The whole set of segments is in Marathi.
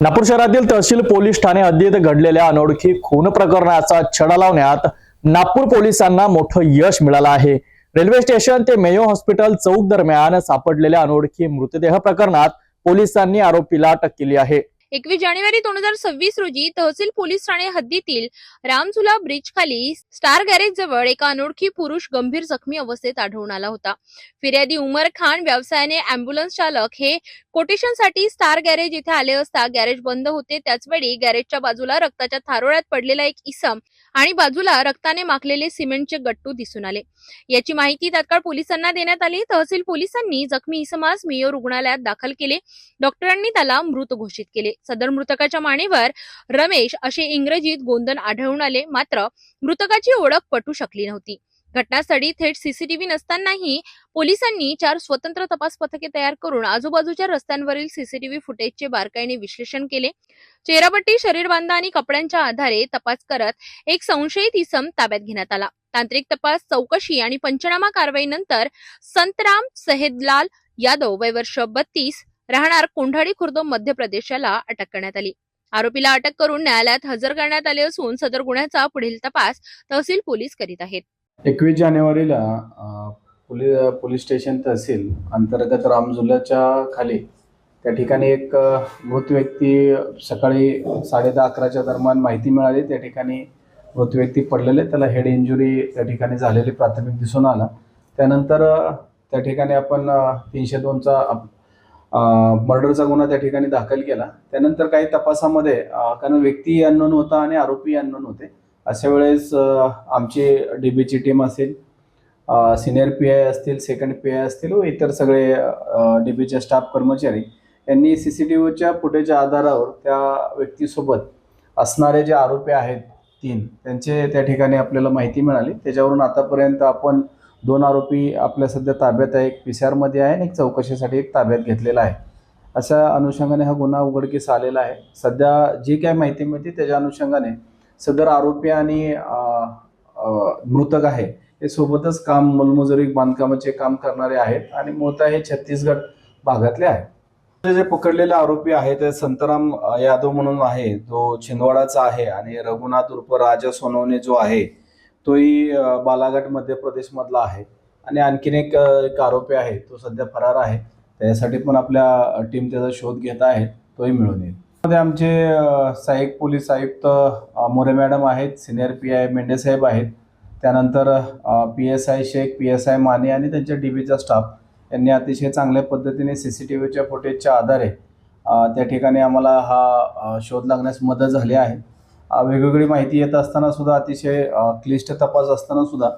नागपूर शहरातील तहसील पोलीस ठाणे हद्दीत घडलेल्या अनोळखी खून प्रकरणाचा छडा लावण्यात नागपूर पोलिसांना मोठं यश मिळालं आहे. रेल्वे स्टेशन ते मेयो हॉस्पिटल चौक दरम्यान सापडलेल्या अनोळखी मृतदेह प्रकरणात पोलिसांनी आरोपीला अटक केली आहे. एकवीस जानेवारी दोन हजार सव्वीस रोजी तहसील पोलीस ठाणे हद्दीतील रामझुला ब्रिज खाली स्टार गॅरेज जवळ एका अनोळखी पुरुष गंभीर जखमी अवस्थेत आढळून आला होता. फिर्यादी उमर खान व्यवसायाने अँब्युलन्स चालक हे कोटेशनसाठी स्टार गॅरेज इथे आले असता गॅरेज बंद होते. त्याचवेळी गॅरेजच्या बाजूला रक्ताच्या थारोळ्यात पडलेला एक इसम आणि बाजूला रक्ताने माखलेले सिमेंटचे गट्टू दिसून आले. याची माहिती तात्काळ पोलिसांना देण्यात आली. तहसील पोलिसांनी जखमी इसमास मेयो रुग्णालयात दाखल केले. डॉक्टरांनी त्याला मृत घोषित केले. सदर मृतकाच्या मानेवर रमेश असे इंग्रजीत गोंधन आढळून आले. मात्र मृतकाची ओळख पटू शकली नव्हती. घटनास्थळी थेट सीसीटीव्ही नसतानाही पोलिसांनी चार स्वतंत्र तपास पथके तयार करून आजूबाजूच्या रस्त्यांवरील सीसीटीव्ही फुटेजचे बारकाईने विश्लेषण केले. चेहरापट्टी शरीरबांधा आणि कपड्यांच्या आधारे तपास करत एक संशयित इसम ताब्यात घेण्यात आला. तांत्रिक तपास चौकशी आणि पंचनामा कारवाईनंतर संतराम सहेदलाल यादव वय वर्ष बत्तीस राहणार कोंढाडी खुर्द मध्य प्रदेशाला अटक करण्यात आली. आरोपीला अटक करून न्यायालयात हजर करण्यात आले असून सदर गुन्ह्याचा पुढील तपास तहसील पोलीस करीत आहेत. एकवीस जानेवारीला अ, पोलीस पोलीस स्टेशन तहसील अंतर्गत रामझुल्याच्या खाली त्या ठिकाणी एक मृत व्यक्ती सकाळी साडे दहा अकराच्या दरम्यान माहिती मिळाली. त्या ठिकाणी मृत व्यक्ती पडलेले त्याला हेड इंजुरी त्या ठिकाणी झालेली प्राथमिक दिसून आला. त्यानंतर त्या ठिकाणी आपण तीनशे दोनचा मर्डरचा गुन्हा त्या ठिकाणी दाखल केला. त्यानंतर काही तपासामध्ये कारण व्यक्ती अननोन होता आणि आरोपी अननोन होते. अशा वेळेस आमची डी बीची टीम असेल सिनियर पी आय असतील सेकंड पी आय असतील व इतर सगळे डी बीचे स्टाफ कर्मचारी यांनी सी सी टी व्हीच्या फुटेजच्या आधारावर त्या व्यक्तीसोबत असणारे जे आरोपी आहेत तीन त्यांचे त्या ठिकाणी आपल्याला माहिती मिळाली. त्याच्यावरून आतापर्यंत आपण दोन आरोपी आपल्या सध्या ताब्यात आहे एक पी सी आरमध्ये आहे आणि एक चौकशीसाठी एक ताब्यात घेतलेला आहे. अशा अनुषंगाने हा गुन्हा उघडकीस आलेला आहे. सध्या जी काय माहिती मिळते त्याच्या अनुषंगाने सदर आरोपी आणि मृतक आहे. हे सोबतच काम मलमजुरी बांधकामाचे काम करणारे आहेत आणि मूळतः हे छत्तीसगड भागातले आहेत. ते जे पकडलेले आरोपी आहे ते संतराम यादव म्हणून आहे. तो छिंदवाडाचा आहे आणि रघुनाथ उर्फ राजा सोनवणे जो आहे तोही बालाघाट मध्य प्रदेश मधला आहे. आणि आणखीन एक एक आरोपी आहे तो सध्या फरार आहे. त्यासाठी पण आपल्या टीम त्याचा शोध घेत आहे तोही मिळून येईल. मध्ये आमचे सहाय्यक पोलीस आयुक्त मोरे मॅडम आहेत सिनियर पी आय मेंढे साहेब आहेत. त्यानंतर P S I Shaikh P S I Mane आणि त्यांच्या डी बीचा स्टाफ यांनी अतिशय चांगल्या पद्धतीने सी सी टी व्हीच्या फुटेजच्या आधारे त्या ठिकाणी आम्हाला हा शोध लागण्यास मदत झाली आहे. वेगवेगळी माहिती येत असताना सुद्धा अतिशय क्लिष्ट तपास असताना सुद्धा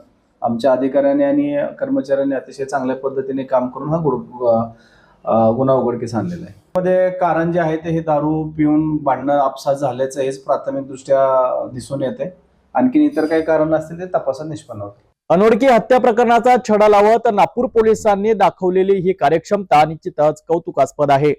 आमच्या अधिकाऱ्यांनी आणि कर्मचाऱ्यांनी अतिशय चांगल्या पद्धतीने काम करून हा गुड गुन्हा उघडकीस आणलेला आहे. मध्ये कारण जे आहे ते हे दारू पिऊन भांडणं आपसात झाल्याचं हेच प्राथमिकदृष्ट्या दिसून येते. आणखीन इतर काही कारण असतील ते तपासात निष्पन्न होते अनोळखी हत्या प्रकरणाचा छडा लावत नागपूर पोलिसांनी दाखवलेली ही कार्यक्षमता निश्चितच कौतुकास्पद आहे.